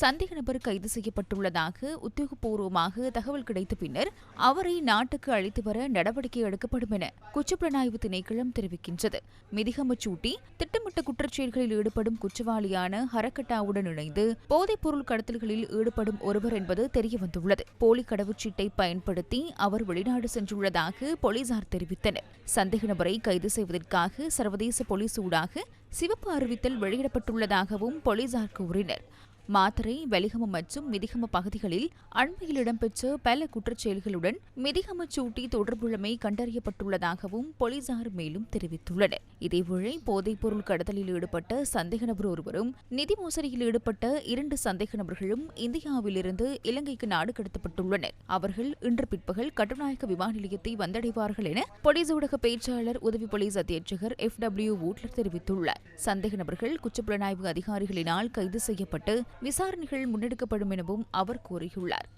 சந்தேக நபர் கைது செய்யப்பட்டுள்ளதாக உத்தியோகபூர்வமாக தகவல் கிடைத்த பின்னர் அவரை நாட்டுக்கு அழைத்து வர நடவடிக்கை எடுக்கப்படும் என குற்றப்புலனாய்வு திணைக்களம் தெரிவிக்கின்றது. மிதிகமச்சூட்டி திட்டமிட்ட குற்றச்செயல்களில் ஈடுபடும் குற்றவாளியான ஹரக்கட்டாவுடன் இணைந்து போதைப் பொருள் கடத்தல்களில் ஈடுபடும் ஒருவர் என்பது தெரியவந்துள்ளது. போலி கடவுச்சீட்டை பயன்படுத்தி அவர் வெளிநாடு சென்றுள்ளதாக போலீசார் தெரிவித்தனர். சந்தேக நபரை கைது செய்வதற்காக சர்வதேச போலீஸ் ஊடாக சிவப்பு அறிவித்தல் வெளியிடப்பட்டுள்ளதாகவும் போலீசார் கூறினர். மாத்தறை வெலிகம மற்றும் மிதிகம பகுதிகளில் அண்மையில் இடம்பெற்ற பல குற்றச்செயல்களுடன் மிதிகம சூட்டி தொடர்புள்ளமை கண்டறியப்பட்டுள்ளதாகவும் போலீசார் மேலும் தெரிவித்துள்ளனர். இதேவேளை போதைப் பொருள் கடத்தலில் ஈடுபட்ட சந்தேக நபர் ஒருவரும் நிதி மோசடியில் ஈடுபட்ட இரண்டு சந்தேக நபர்களும் இந்தியாவிலிருந்து இலங்கைக்கு நாடு கடத்தப்பட்டுள்ளனர். அவர்கள் இன்று பிற்பகல் கட்டுநாயக்க விமான நிலையத்தை வந்தடைவார்கள் என போலீஸ் ஊடக பேச்சாளர் உதவி போலீஸ் அத்தியட்சகர் எஃப் டபிள்யூ வூட்லர் தெரிவித்துள்ளார். சந்தேக நபர்கள் குற்றப்புலனாய்வு அதிகாரிகளினால் கைது செய்யப்பட்டு விசாரணைகள் முன்னெடுக்கப்படும் எனவும் அவர் கூறியுள்ளார்.